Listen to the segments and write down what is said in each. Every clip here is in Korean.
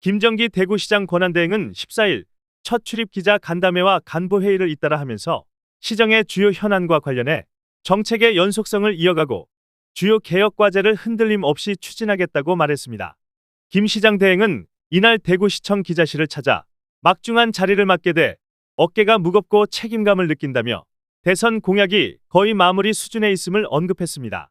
김정기 대구시장 권한대행은 14일 첫 출입 기자 간담회와 간부 회의를 잇따라 하면서 시정의 주요 현안과 관련해 정책의 연속성을 이어가고 주요 개혁 과제를 흔들림 없이 추진하겠다고 말했습니다. 김 시장 대행은 이날 대구시청 기자실을 찾아 막중한 자리를 맡게 돼 어깨가 무겁고 책임감을 느낀다며 대선 공약이 거의 마무리 수준에 있음을 언급했습니다.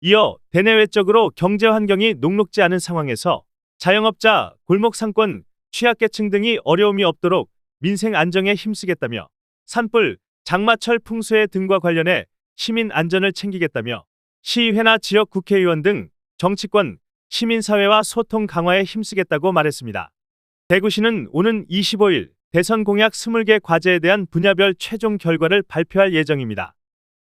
이어 대내외적으로 경제 환경이 녹록지 않은 상황에서 자영업자, 골목 상권, 취약계층 등이 어려움이 없도록 민생 안정에 힘쓰겠다며 산불, 장마철 풍수해 등과 관련해 시민 안전을 챙기겠다며 시의회나 지역 국회의원 등 정치권, 시민사회와 소통 강화에 힘쓰겠다고 말했습니다. 대구시는 오는 25일 대선 공약 20개 과제에 대한 분야별 최종 결과를 발표할 예정입니다.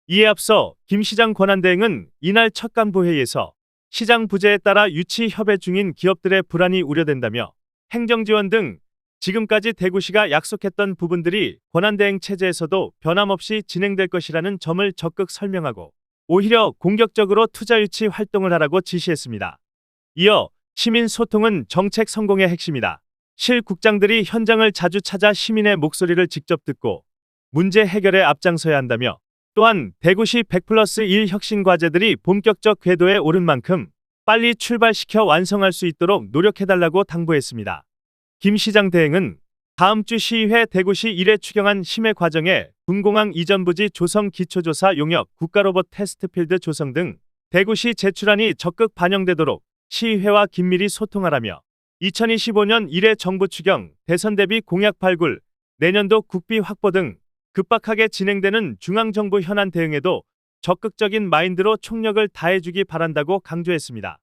이에 앞서 김 시장 권한대행은 이날 첫 간부 회의에서 시장 부재에 따라 유치 협의 중인 기업들의 불안이 우려된다며 행정 지원 등 지금까지 대구시가 약속했던 부분들이 권한대행 체제에서도 변함없이 진행될 것이라는 점을 적극 설명하고 오히려 공격적으로 투자 유치 활동을 하라고 지시했습니다. 이어 시민 소통은 정책 성공의 핵심이다. 실 국장들이 현장을 자주 찾아 시민의 목소리를 직접 듣고 문제 해결에 앞장서야 한다며 또한 대구시 100 플러스 1 혁신 과제들이 본격적 궤도에 오른 만큼 빨리 출발시켜 완성할 수 있도록 노력해달라고 당부했습니다. 김 시장 대행은 다음 주 시의회 대구시 1회 추경안 심의 과정에 군공항 이전 부지 조성 기초조사 용역 국가로봇 테스트필드 조성 등 대구시 제출안이 적극 반영되도록 시의회와 긴밀히 소통하라며 2025년 1회 정부 추경 대선 대비 공약 발굴 내년도 국비 확보 등 급박하게 진행되는 중앙정부 현안 대응에도 적극적인 마인드로 총력을 다해주기 바란다고 강조했습니다.